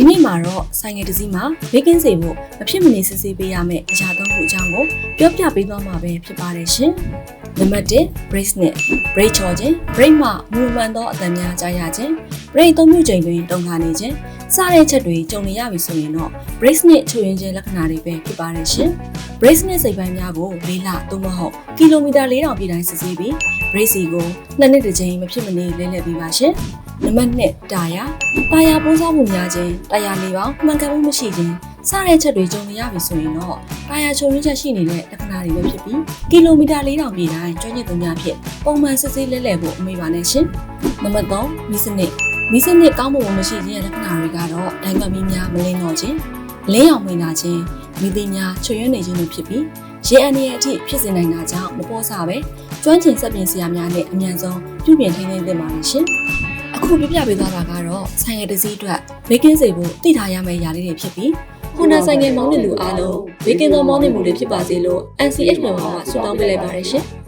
ဒီနေ့မှာတော့ဆိုင်ငယ်တစ်စီးမှာဘေးကင်းစေဖို့မဖြစ်မနေစစ်ဆေးပေးရမယ့်အရာသုံးခုအကြောင်းကိုပြောပြပေးသွားမှာပဲဖြစ်ပါတယ်ရှင်။နံပါတ်1 bracelet brake ချော်ခြင်း brake မှာမူမှန်သောအသံများကြားရခြင်း brake သုံးမျိုးချိန်တွင်တုံခါနေခြင်းစတဲ့ချက်တွေကြုံနေရပြီဆိုရင်တော့ bracelet ချို့ယွင်းခြင်းလက္ခဏာတွေပဲဖြစ်ပါတယ်ရှင်။ bracelet စိတ်ပိုင်းများကိုလေးလသို့မဟုတ်ကီလိုမီတာ4000ပြည့်တိုင်းစစ်ဆေးပြီး brace စီကိုနှစ်နှစ်တစ်ကြိမ်မဖြစ်မနေလဲလှယ်ပေးပါရှင်။နံပါတ်2တာယာတာယာပိုးစားမှုများခြင်းတာယာလေးပေါင်းမှန်ကန်မှုမရှိခြင်းစတဲ့ချက်တွေကြုံနေရပြီဆိုရင်တော့တာယာချုံရင်းချက်ရှိနေတဲ့လက္ခဏာတွေပဲဖြစ်ပြီးကီလိုမီတာ4000ပြည့်တိုင်းကျွမ်းကျင်သူများဖြင့်ပုံမှန်စစ်ဆေးလဲလှယ်ဖို့အမေပါနဲ့ရှင်။နံပါတ်3မီစနစ်မီစနစ်ကောင်းမှုမရှိခြင်းရဲ့လက္ခဏာတွေကတော့ဒိုင်ကမီများမလင်းတော့ခြင်းလင်းအောင်မိန်လာခြင်းမိသေးများချွေရွံ့နေခြင်းတို့ဖြစ်ပြီး ရေအန်ရဲ့အထိဖြစ်စေနိုင်တာကြောင့်မပေါ်စားပဲကျွမ်းကျင်စက်ပြင်ဆရာများနဲ့အမြန်ဆုံးပြုပြင်ထိန်းသိမ်းသင့်ပါလိမ့်ရှင်။အခုပြပြပေးသွားတာကတော့ဆိုင်ရည်တစ်စီးအတွက်ဘေးကင်းစေဖို့တည်ထားရမယ့်ຢာလေးတွေဖြစ်ပြီးခုနဆိုင်ငယ်မောင်းတဲ့လူအားလုံးဘေးကင်းသောမောင်းနေမှုတွေဖြစ်ပါစေလို့ NCH မြန်မာမှာဆုတောင်းပေးလိုက်ပါတယ်ရှင်။